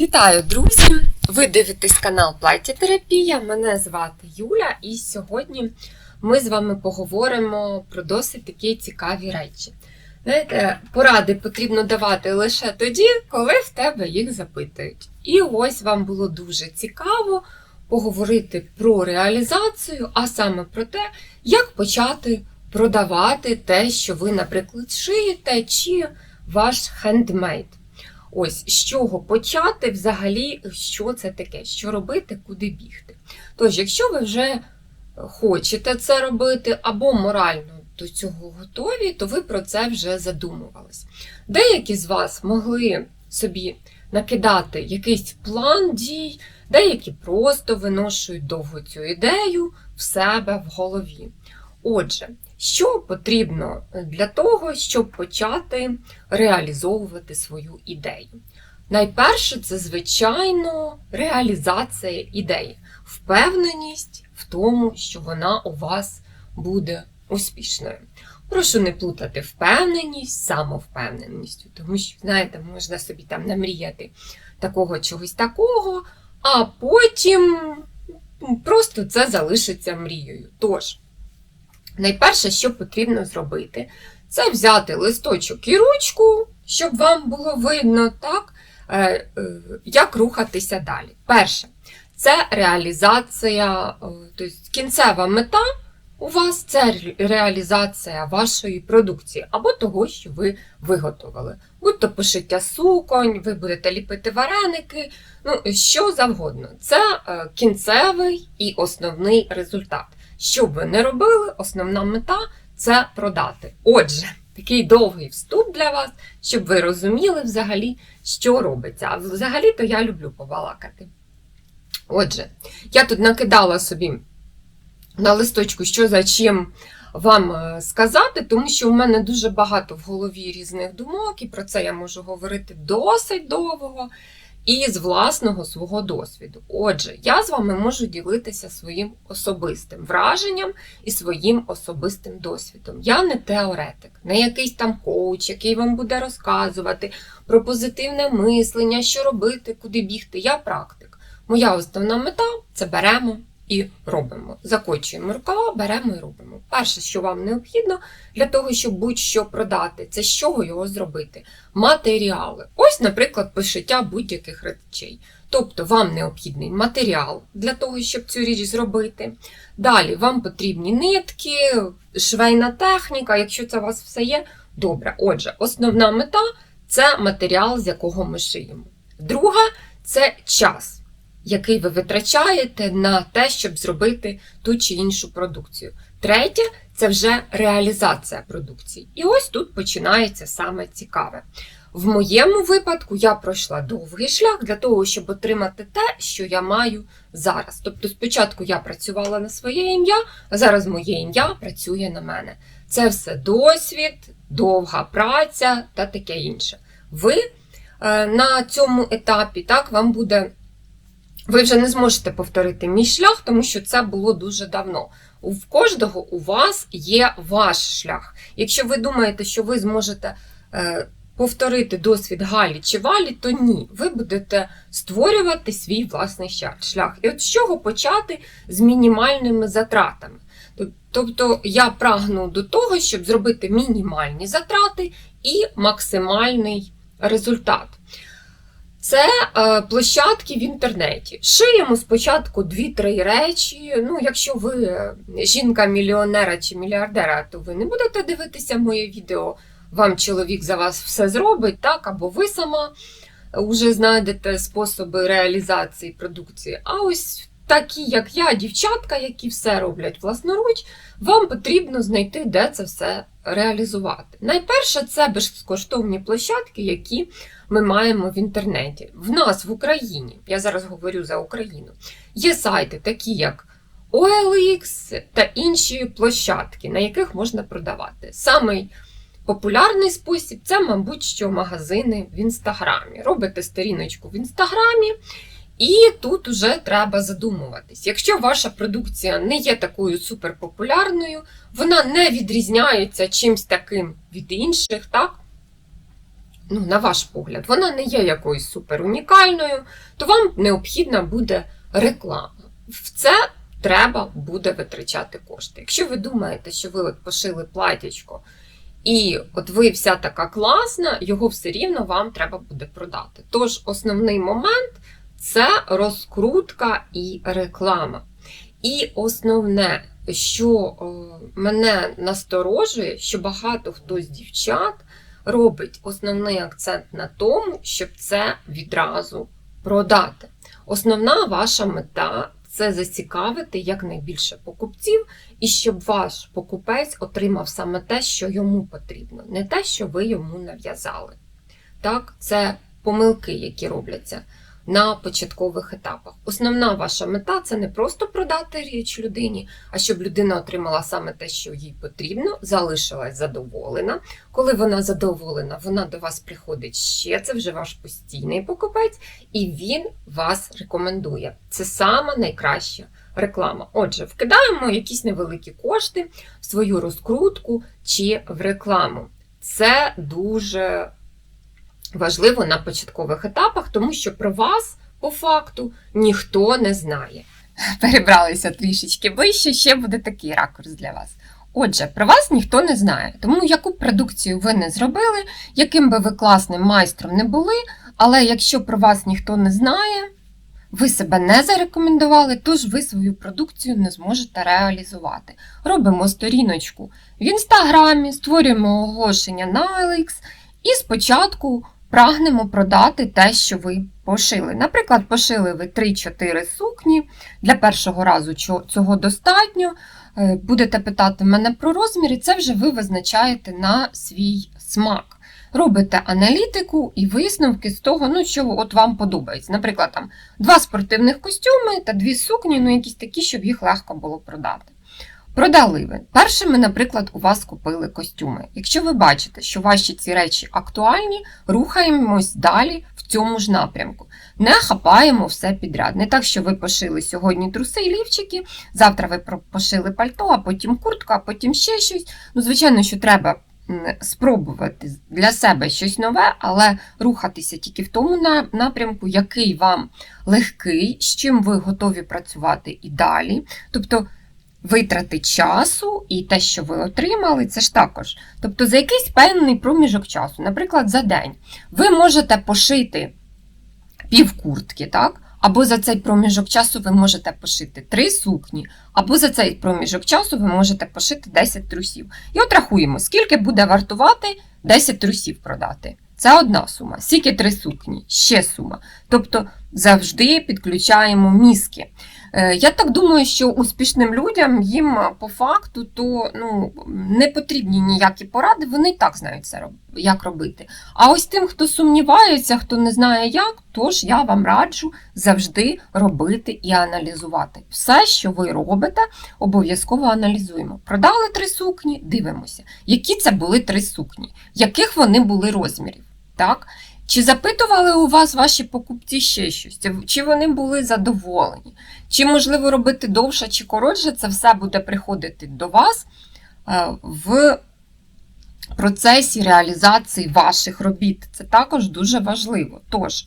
Вітаю, друзі! Ви дивитесь канал Плаття-терапія. Мене звати Юля, і сьогодні ми з вами поговоримо про досить такі цікаві речі. Знаєте, поради потрібно давати лише тоді, коли в тебе їх запитують. І ось вам було дуже цікаво поговорити про реалізацію, а саме про те, як почати продавати те, що ви, наприклад, шиєте, чи ваш хендмейд. Ось з чого почати взагалі, що це таке, що робити, куди бігти. Тож, якщо ви вже хочете це робити, або морально до цього готові, то ви про це вже задумувались. Деякі з вас могли собі накидати якийсь план дій, деякі просто виношують довго цю ідею в себе в голові. Отже, що потрібно для того, щоб почати реалізовувати свою ідею? Найперше, це, звичайно, реалізація ідеї, впевненість в тому, що вона у вас буде успішною. Прошу не плутати впевненість самовпевненістю, тому що, знаєте, можна собі там намріяти такого чогось такого, а потім просто це залишиться мрією. Тож, найперше, що потрібно зробити, це взяти листочок і ручку, щоб вам було видно, так, е, е, як рухатися далі. Перше, це реалізація, е, тобто кінцева мета у вас це реалізація вашої продукції або того, що ви виготовили. Будь-то пошиття суконь, ви будете ліпити вареники, ну, що завгодно. Це кінцевий і основний результат. Що б ви не робили, основна мета це продати. Отже, такий довгий вступ для вас, щоб ви розуміли взагалі, що робиться. А взагалі-то я люблю побалакати. Отже, я тут накидала собі на листочку, що за чим вам сказати, тому що у мене дуже багато в голові різних думок, і про це я можу говорити досить довго і з власного свого досвіду. Отже, я з вами можу ділитися своїм особистим враженням і своїм особистим досвідом. Я не теоретик, не якийсь там коуч, який вам буде розказувати про позитивне мислення, що робити, куди бігти. Я практик. Моя основна мета це беремо. І робимо. Закочуємо рукава, беремо і робимо. Перше, що вам необхідно для того, щоб будь-що продати, це з чого його зробити. Матеріали. Ось, наприклад, пошиття будь-яких речей. Тобто вам необхідний матеріал для того, щоб цю річ зробити. Далі вам потрібні нитки, швейна техніка, якщо це у вас все є, добре. Отже, основна мета це матеріал, з якого ми шиємо. Друга це час який ви витрачаєте на те, щоб зробити ту чи іншу продукцію. Третє це вже реалізація продукції. І ось тут починається саме цікаве. В моєму випадку я пройшла довгий шлях для того, щоб отримати те, що я маю зараз. Тобто, спочатку я працювала на своє ім'я, а зараз моє ім'я працює на мене. Це все досвід, довга праця та таке інше. Ви е, на цьому етапі так, вам буде ви вже не зможете повторити мій шлях, тому що це було дуже давно. У кожного у вас є ваш шлях. Якщо ви думаєте, що ви зможете е, повторити досвід Галі чи Валі, то ні. Ви будете створювати свій власний шлях. І от з чого почати з мінімальними затратами? Тобто я прагну до того, щоб зробити мінімальні затрати і максимальний результат. Це е, площадки в інтернеті. Шиємо спочатку 2-3 речі. Ну, якщо ви е, жінка-мільйонера чи мільярдера, то ви не будете дивитися моє відео. Вам чоловік за вас все зробить, так, або ви сама вже знайдете способи реалізації продукції. А ось такі, як я, дівчатка, які все роблять власноруч, вам потрібно знайти, де це все реалізувати. Найперше, це безкоштовні площадки, які ми маємо в інтернеті. В нас в Україні, я зараз говорю за Україну, є сайти, такі як OLX та інші площадки, на яких можна продавати. Самий популярний спосіб це, мабуть, що магазини в Інстаграмі. Робите сторіночку в Інстаграмі. І тут уже треба задумуватись. Якщо ваша продукція не є такою суперпопулярною, вона не відрізняється чимсь таким від інших, так? Ну, на ваш погляд, вона не є якоюсь супер унікальною, то вам необхідна буде реклама. В це треба буде витрачати кошти. Якщо ви думаєте, що ви от пошили платячко, і от ви вся така класна, його все рівно вам треба буде продати. Тож основний момент це розкрутка і реклама. І основне, що е, мене насторожує, що багато хто з дівчат робить основний акцент на тому, щоб це відразу продати. Основна ваша мета це зацікавити якнайбільше покупців, і щоб ваш покупець отримав саме те, що йому потрібно, не те, що ви йому нав'язали. Так, це помилки, які робляться на початкових етапах. Основна ваша мета це не просто продати річ людині, а щоб людина отримала саме те, що їй потрібно, залишилась задоволена. Коли вона задоволена, вона до вас приходить ще. Це вже ваш постійний покупець, і він вас рекомендує. Це сама найкраща реклама. Отже, вкидаємо якісь невеликі кошти в свою розкрутку чи в рекламу. Це дуже важливо на початкових етапах, тому що про вас по факту ніхто не знає. Перебралися трішечки вище, ще буде такий ракурс для вас. Отже, про вас ніхто не знає, тому яку продукцію ви не зробили, яким би ви класним майстром не були, але якщо про вас ніхто не знає, ви себе не зарекомендували, тож ви свою продукцію не зможете реалізувати. Робимо сторіночку в інстаграмі, створюємо оголошення на OLX і спочатку прагнемо продати те, що ви пошили. Наприклад, пошили ви 3-4 сукні. Для першого разу цього достатньо. Е, Будете питати мене про розмір, і це вже ви визначаєте на свій смак. Робите аналітику і висновки з того, ну, що от вам подобається. Наприклад, там два спортивних костюми та дві сукні, ну якісь такі, щоб їх легко було продати. Продали ви. Першими, наприклад, у вас купили костюми. Якщо ви бачите, що ваші ці речі актуальні, рухаємось далі в цьому ж напрямку. Не хапаємо все підряд. Не так, що ви пошили сьогодні труси і лівчики, завтра ви пошили пальто, а потім куртку, а потім ще щось. Ну, звичайно, що треба спробувати для себе щось нове, але рухатися тільки в тому напрямку, який вам легкий, з чим ви готові працювати і далі. Тобто витрати часу і те, що ви отримали, це ж також. Тобто за якийсь певний проміжок часу, наприклад, за день, ви можете пошити пів куртки, так? Або за цей проміжок часу ви можете пошити три сукні, або за цей проміжок часу ви можете пошити 10 трусів. І от рахуємо, скільки буде вартувати 10 трусів продати. Це одна сума. Скільки три сукні, ще сума. Тобто завжди підключаємо мізки. Е, Я так думаю, що успішним людям їм е, по факту то ну, не потрібні ніякі поради, вони і так знають це як робити. А ось тим, хто сумнівається, хто не знає як, тож я вам раджу завжди робити і аналізувати. Все, що ви робите, обов'язково аналізуємо. Продали три сукні, дивимося, які це були три сукні, яких вони були розмірів. Так? Чи запитували у вас ваші покупці ще щось? Чи вони були задоволені? Чи можливо робити довше чи коротше, це все буде приходити до вас е, в процесі реалізації ваших робіт. Це також дуже важливо. Тож,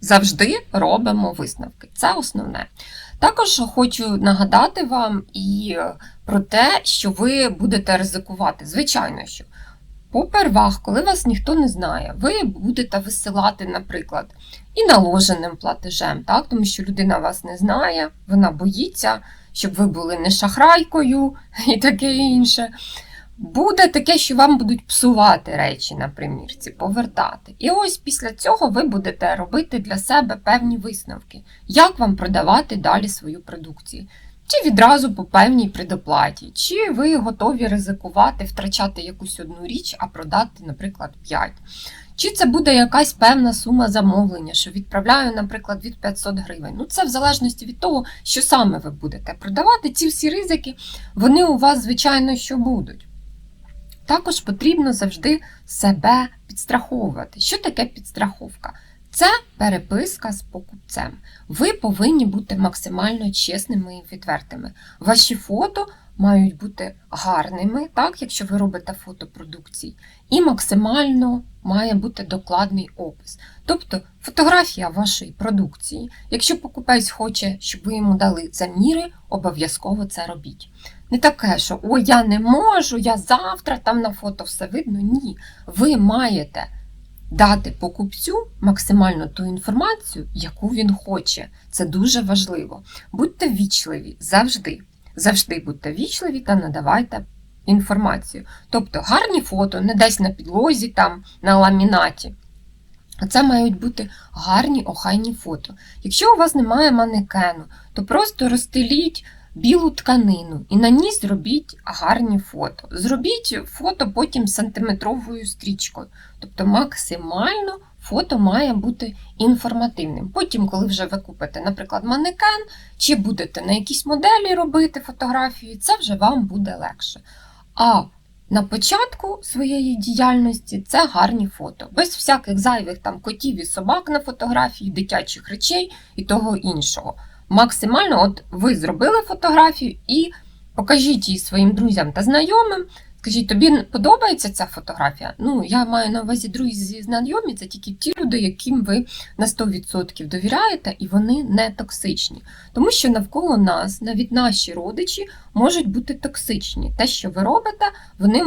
завжди робимо висновки. Це основне. Також хочу нагадати вам і про те, що ви будете ризикувати. Звичайно, що попервах, коли вас ніхто не знає, ви будете висилати, наприклад, і наложеним платежем, так? тому що людина вас не знає, вона боїться, щоб ви були не шахрайкою і таке інше. Буде таке, що вам будуть псувати речі на примірці, повертати. І ось після цього ви будете робити для себе певні висновки, як вам продавати далі свою продукцію. Чи відразу по певній предоплаті, чи ви готові ризикувати, втрачати якусь одну річ, а продати, наприклад, 5. Чи це буде якась певна сума замовлення, що відправляю, наприклад, від 500 гривень. Ну, це в залежності від того, що саме ви будете продавати. Ці всі ризики, вони у вас, звичайно, що будуть. Також потрібно завжди себе підстраховувати. Що таке підстраховка? Це переписка з покупцем. Ви повинні бути максимально чесними і відвертими. Ваші фото мають бути гарними, так, якщо ви робите фотопродукції, і максимально має бути докладний опис. Тобто фотографія вашої продукції. Якщо покупець хоче, щоб ви йому дали заміри, обов'язково це робіть. Не таке, що ой, я не можу, я завтра там на фото все видно. Ні. Ви маєте дати покупцю максимально ту інформацію, яку він хоче. Це дуже важливо. Будьте вічливі завжди. Завжди будьте вічливі та надавайте інформацію. Тобто гарні фото, не десь на підлозі, там, на ламінаті. Це мають бути гарні охайні фото. Якщо у вас немає манекену, то просто розстеліть білу тканину і на ній зробіть гарні фото. Зробіть фото потім сантиметровою стрічкою. Тобто максимально фото має бути інформативним. Потім, коли вже ви купите, наприклад, манекен, чи будете на якійсь моделі робити фотографії, це вже вам буде легше. А на початку своєї діяльності це гарні фото, без всяких зайвих там котів і собак на фотографії, дитячих речей і того іншого. Максимально, от ви зробили фотографію і покажіть її своїм друзям та знайомим. Скажіть, тобі подобається ця фотографія? Ну, я маю на увазі друзі знайомі, це тільки ті люди, яким ви на 100% довіряєте, і вони не токсичні. Тому що навколо нас, навіть наші родичі, можуть бути токсичні. Те, що ви робите, вони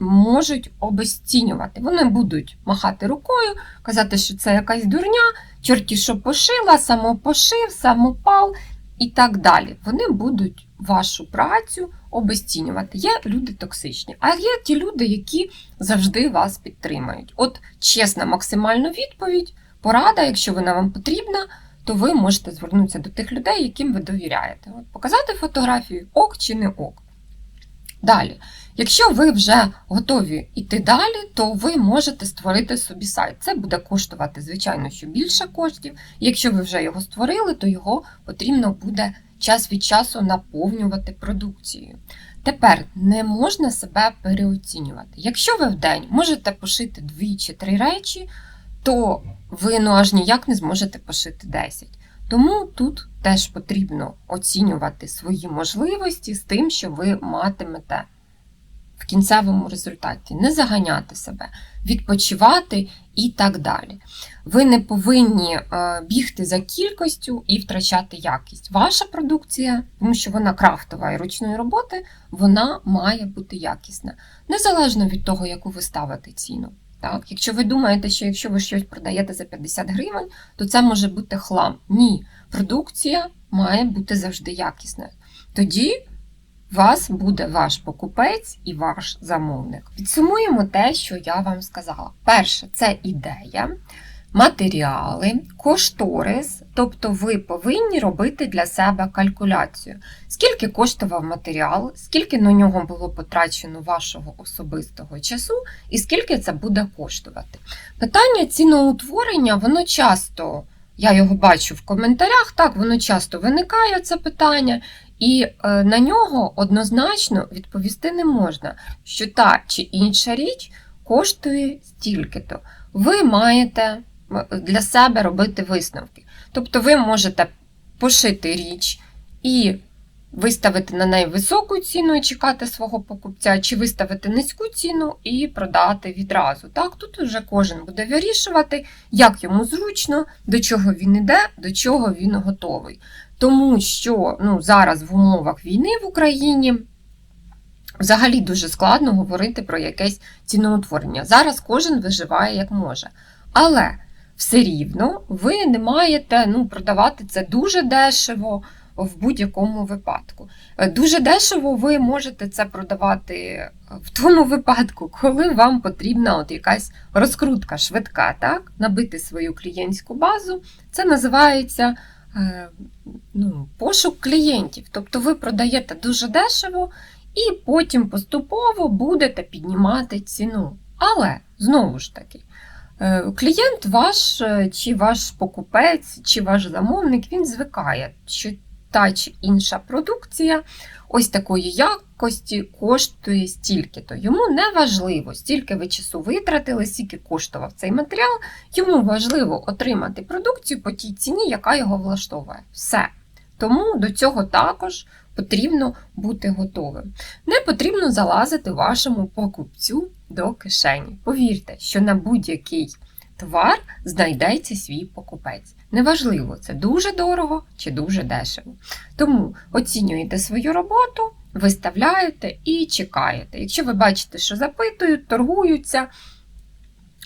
можуть обесцінювати. Вони будуть махати рукою, казати, що це якась дурня, чорті, що пошила, самопошив, самопал і так далі. Вони будуть вашу працю обесцінювати. Є люди токсичні, а є ті люди, які завжди вас підтримають. От чесна, максимальна відповідь, порада, якщо вона вам потрібна, то ви можете звернутися до тих людей, яким ви довіряєте. От показати фотографію ок чи не ок. Далі, якщо ви вже готові йти далі, то ви можете створити собі сайт. Це буде коштувати, звичайно, що більше коштів. Якщо ви вже його створили, то його потрібно буде час від часу наповнювати продукцією. Тепер не можна себе переоцінювати. Якщо ви в день можете пошити дві чи три речі, то ви ну аж ніяк не зможете пошити 10. Тому тут теж потрібно оцінювати свої можливості з тим, що ви матимете в кінцевому результаті, не заганяти себе, відпочивати і так далі. Ви не повинні е, бігти за кількістю і втрачати якість. Ваша продукція, тому що вона крафтова і ручної роботи, вона має бути якісна, незалежно від того, яку ви ставите ціну. Так? Якщо ви думаєте, що якщо ви щось продаєте за 50 гривень, то це може бути хлам. Ні, продукція має бути завжди якісною. Тоді вас буде ваш покупець і ваш замовник. Підсумуємо те, що я вам сказала. Перше, це ідея, матеріали, кошторис, тобто ви повинні робити для себе калькуляцію. Скільки коштував матеріал, скільки на нього було потрачено вашого особистого часу, і скільки це буде коштувати. Питання ціноутворення, воно часто, я його бачу в коментарях, так, воно часто виникає це питання, і е, на нього однозначно відповісти не можна, що та чи інша річ коштує стільки-то. Ви маєте для себе робити висновки. Тобто ви можете пошити річ і виставити на неї високу ціну і чекати свого покупця, чи виставити низьку ціну і продати відразу. Так, тут вже кожен буде вирішувати, як йому зручно, до чого він іде, до чого він готовий. Тому що ну, зараз в умовах війни в Україні взагалі дуже складно говорити про якесь ціноутворення. Зараз кожен виживає як може. Але все рівно ви не маєте ну, продавати це дуже дешево в будь-якому випадку. Дуже дешево ви можете це продавати в тому випадку, коли вам потрібна от якась розкрутка швидка, так? набити свою клієнтську базу. Це називається ну, пошук клієнтів. Тобто ви продаєте дуже дешево і потім поступово будете піднімати ціну. Але знову ж таки, е, клієнт ваш, е, чи ваш покупець, чи ваш замовник, він звикає, що та чи інша продукція ось такої якості коштує стільки-то. Йому не важливо, стільки ви часу витратили, скільки коштував цей матеріал. Йому важливо отримати продукцію по тій ціні, яка його влаштовує. Все. Тому до цього також потрібно бути готовим. Не потрібно залазити вашому покупцю до кишені. Повірте, що на будь-який товар знайдеться свій покупець. Неважливо, це дуже дорого чи дуже дешево. Тому оцінюєте свою роботу, виставляєте і чекаєте. Якщо ви бачите, що запитують, торгуються,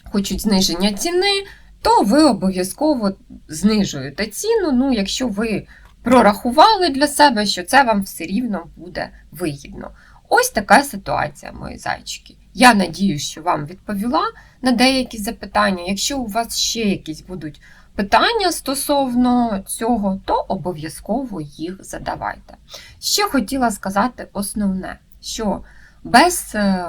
хочуть зниження ціни, то ви обов'язково знижуєте ціну. Ну, якщо ви прорахували для себе, що це вам все рівно буде вигідно. Ось така ситуація, мої зайчики. Я надію, що вам відповіла на деякі запитання. Якщо у вас ще якісь будуть питання стосовно цього, то обов'язково їх задавайте. Ще хотіла сказати основне, що без е,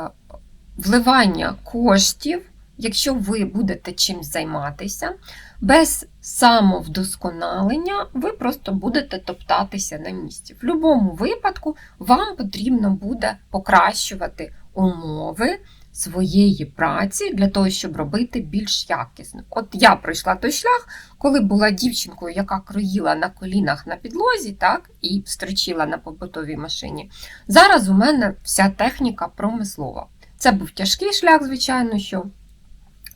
вливання коштів, якщо ви будете чимось займатися, без самовдосконалення ви просто будете топтатися на місці. В будь-якому випадку вам потрібно буде покращувати умови своєї праці для того, щоб робити більш якісно. От я пройшла той шлях, коли була дівчинкою, яка кроїла на колінах на підлозі, так, і строчила на побутовій машині. Зараз у мене вся техніка промислова. Це був тяжкий шлях, звичайно, що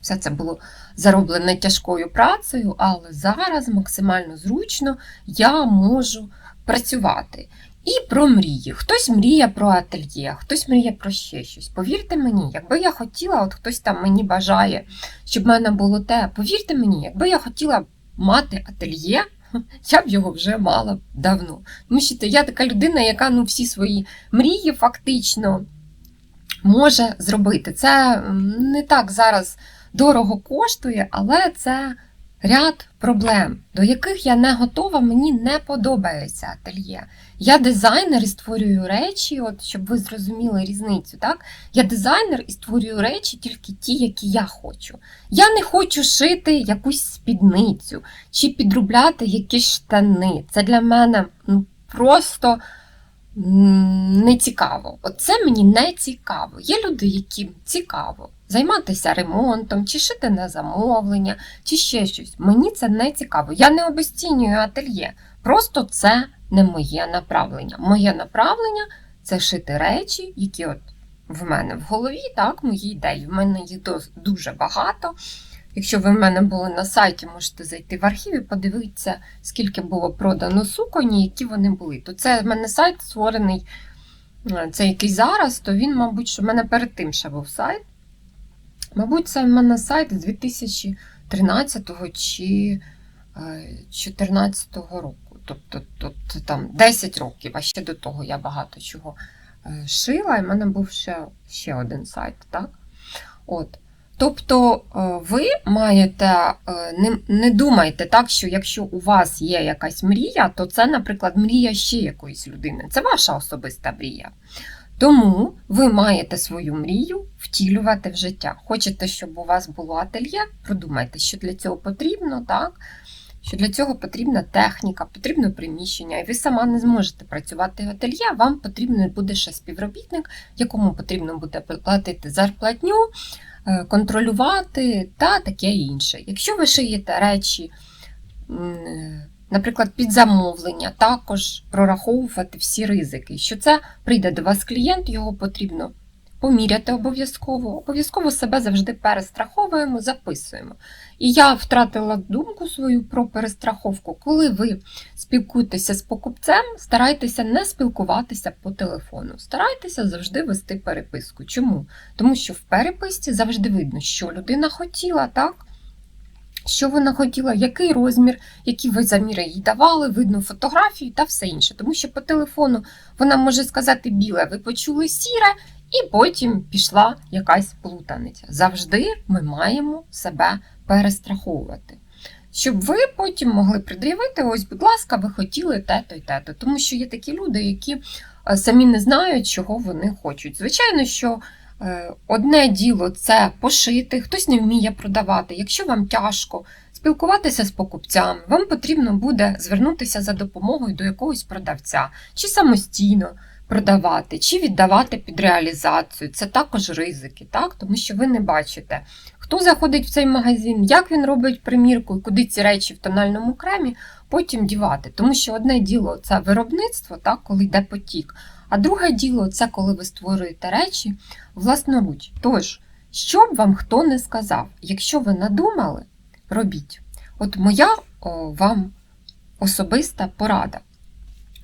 все це було зароблене тяжкою працею, але зараз максимально зручно я можу працювати. І про мрії. Хтось мріє про ательє, хтось мріє про ще щось. Повірте мені, якби я хотіла, от хтось там мені бажає, щоб в мене було те, повірте мені, якби я хотіла мати ательє, я б його вже мала давно. Тому я така людина, яка ну, всі свої мрії фактично може зробити. Це не так зараз дорого коштує, але це ряд проблем, до яких я не готова, мені не подобається ательє. Я дизайнер і створюю речі, от щоб ви зрозуміли різницю. так? Я дизайнер і створюю речі тільки ті, які я хочу. Я не хочу шити якусь спідницю чи підробляти якісь штани. Це для мене ну, просто не цікаво. Оце мені не цікаво. Є люди, яким цікаво займатися ремонтом, чи шити на замовлення, чи ще щось. Мені це не цікаво. Я не обесцінюю ательє. Просто це не моє направлення. Моє направлення це шити речі, які от в мене в голові, так, мої ідеї. В мене їх дуже багато. Якщо ви в мене були на сайті, можете зайти в архів і подивитися, скільки було продано суконі, які вони були. То це в мене сайт створений, е, це який зараз, то він, мабуть, що в мене перед тим ще був сайт. Мабуть, це в мене сайт з 2013 чи 2014 е, року. Тобто, тобто там 10 років, а ще до того я багато чого е, шила, і в мене був ще ще один сайт. так? От. Тобто е, ви маєте, е, не не думайте так, що якщо у вас є якась мрія, то це, наприклад, мрія ще якоїсь людини. Це ваша особиста мрія. Тому ви маєте свою мрію втілювати в життя. Хочете, щоб у вас було ательє, продумайте, що для цього потрібно, так? Що для цього потрібна техніка, потрібно приміщення, і ви сама не зможете працювати в ательє, вам потрібен буде ще співробітник, якому потрібно буде платити зарплатню. Е, контролювати та таке інше. Якщо ви шиєте речі, наприклад, під замовлення, також прораховувати всі ризики, що це прийде до вас клієнт, його потрібно поміряти обов'язково. Обов'язково себе завжди перестраховуємо, записуємо. І я втратила думку свою про перестраховку. Коли ви спілкуєтеся з покупцем, старайтеся не спілкуватися по телефону. Старайтеся завжди вести переписку. Чому? Тому що в переписці завжди видно, що людина хотіла, так? Що вона хотіла, який розмір, які ви заміри їй давали, видно фотографію та все інше. Тому що по телефону вона може сказати біле, ви почули сіре, і потім пішла якась плутаниця. Завжди ми маємо себе перестраховувати. Щоб ви потім могли пред'явити, ось, будь ласка, ви хотіли те-то і те-то. Тому що є такі люди, які е, самі не знають, чого вони хочуть. Звичайно, що е, одне діло це пошити, хтось не вміє продавати. Якщо вам тяжко спілкуватися з покупцями, вам потрібно буде звернутися за допомогою до якогось продавця чи самостійно продавати, чи віддавати під реалізацію. Це також ризики, так? тому що ви не бачите, хто заходить в цей магазин, як він робить примірку куди ці речі в тональному кремі потім дівати. Тому що одне діло це виробництво, так, коли йде потік, а друге діло це коли ви створюєте речі власноруч. Тож, що б вам хто не сказав, якщо ви надумали, робіть. От моя о, вам особиста порада.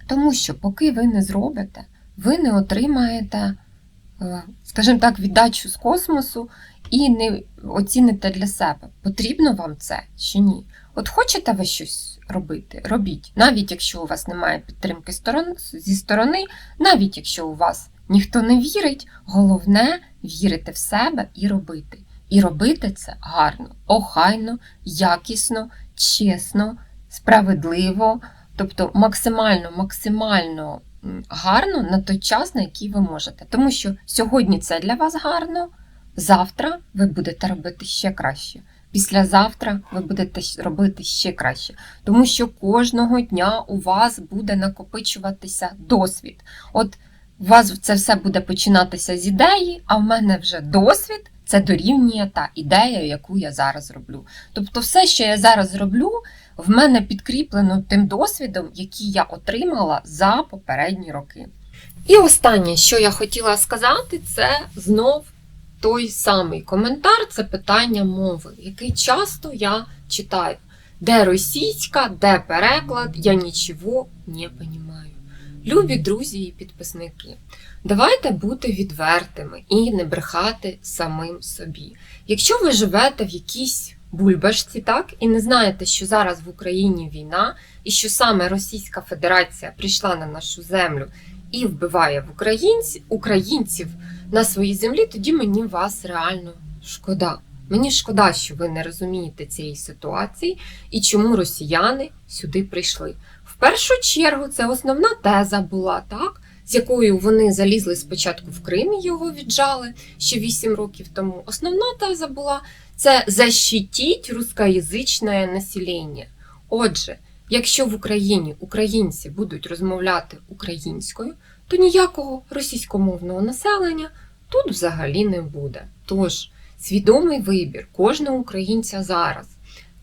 Тому що, поки ви не зробите, ви не отримаєте, е, скажімо так, віддачу з космосу і не оціните для себе, потрібно вам це чи ні. От хочете ви щось робити, робіть. Навіть якщо у вас немає підтримки зі сторони, навіть якщо у вас ніхто не вірить, головне вірити в себе і робити. І робити це гарно, охайно, якісно, чесно, справедливо, тобто максимально, максимально гарно на той час, на який ви можете. Тому що сьогодні це для вас гарно, завтра ви будете робити ще краще. Післязавтра ви будете робити ще краще, тому що кожного дня у вас буде накопичуватися досвід. От у вас це все буде починатися з ідеї, а в мене вже досвід це дорівнює та ідея, яку я зараз роблю. Тобто, все, що я зараз роблю, в мене підкріплено тим досвідом, який я отримала за попередні роки. І останнє, що я хотіла сказати, це знов той самий коментар, це питання мови, який часто я читаю. Де російська, де переклад, я нічого не розумію. Любі друзі і підписники, давайте бути відвертими і не брехати самим собі. Якщо ви живете в якійсь бульбашці, так, і не знаєте, що зараз в Україні війна, і що саме Російська Федерація прийшла на нашу землю і вбиває в українців, українців на своїй землі, тоді мені вас реально шкода. Мені шкода, що ви не розумієте цієї ситуації і чому росіяни сюди прийшли. В першу чергу, це основна теза була, так, з якою вони залізли спочатку в Крим його віджали ще 8 років тому. Основна теза була це защитіть рускоязичне населення. Отже, якщо в Україні українці будуть розмовляти українською, то ніякого російськомовного населення тут взагалі не буде. Тож, свідомий вибір кожного українця зараз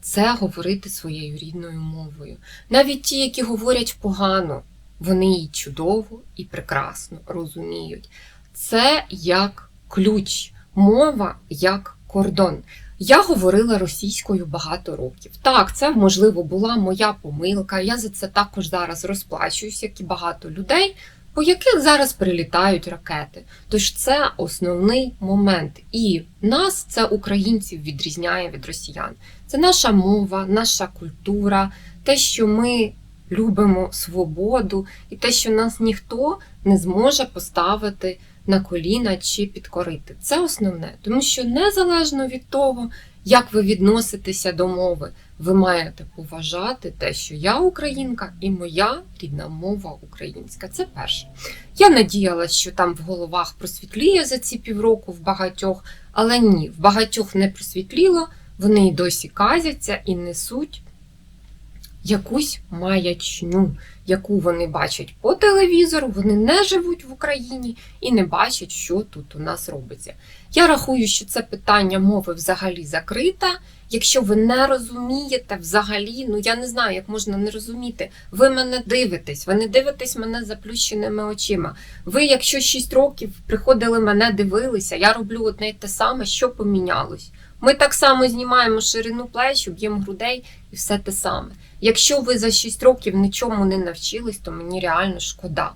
це говорити своєю рідною мовою. Навіть ті, які говорять погано, вони її чудово і прекрасно розуміють. Це як ключ, мова як кордон. Я говорила російською багато років. Так, це можливо була моя помилка. Я за це також зараз розплачуюсь, як і багато людей, по яких зараз прилітають ракети. Тож це основний момент. І нас, це українців, відрізняє від росіян. Це наша мова, наша культура, те, що ми любимо свободу, і те, що нас ніхто не зможе поставити на коліна чи підкорити. Це основне, тому що незалежно від того, як ви відноситеся до мови, ви маєте поважати те, що я українка і моя рідна мова українська. Це перше. Я надіялася, що там в головах просвітліє за ці півроку в багатьох, але ні, в багатьох не просвітліло, вони й досі казяться і несуть якусь маячню, яку вони бачать по телевізору, вони не живуть в Україні і не бачать, що тут у нас робиться. Я рахую, що це питання мови взагалі закрите. Якщо ви не розумієте взагалі, ну я не знаю, як можна не розуміти. Ви мене дивитесь, ви не дивитесь мене заплющеними очима. Ви, якщо 6 років приходили мене дивилися, я роблю одне й те саме, що помінялось. Ми так само знімаємо ширину плеч, об'єм грудей і все те саме. Якщо ви за 6 років нічому не навчились, то мені реально шкода.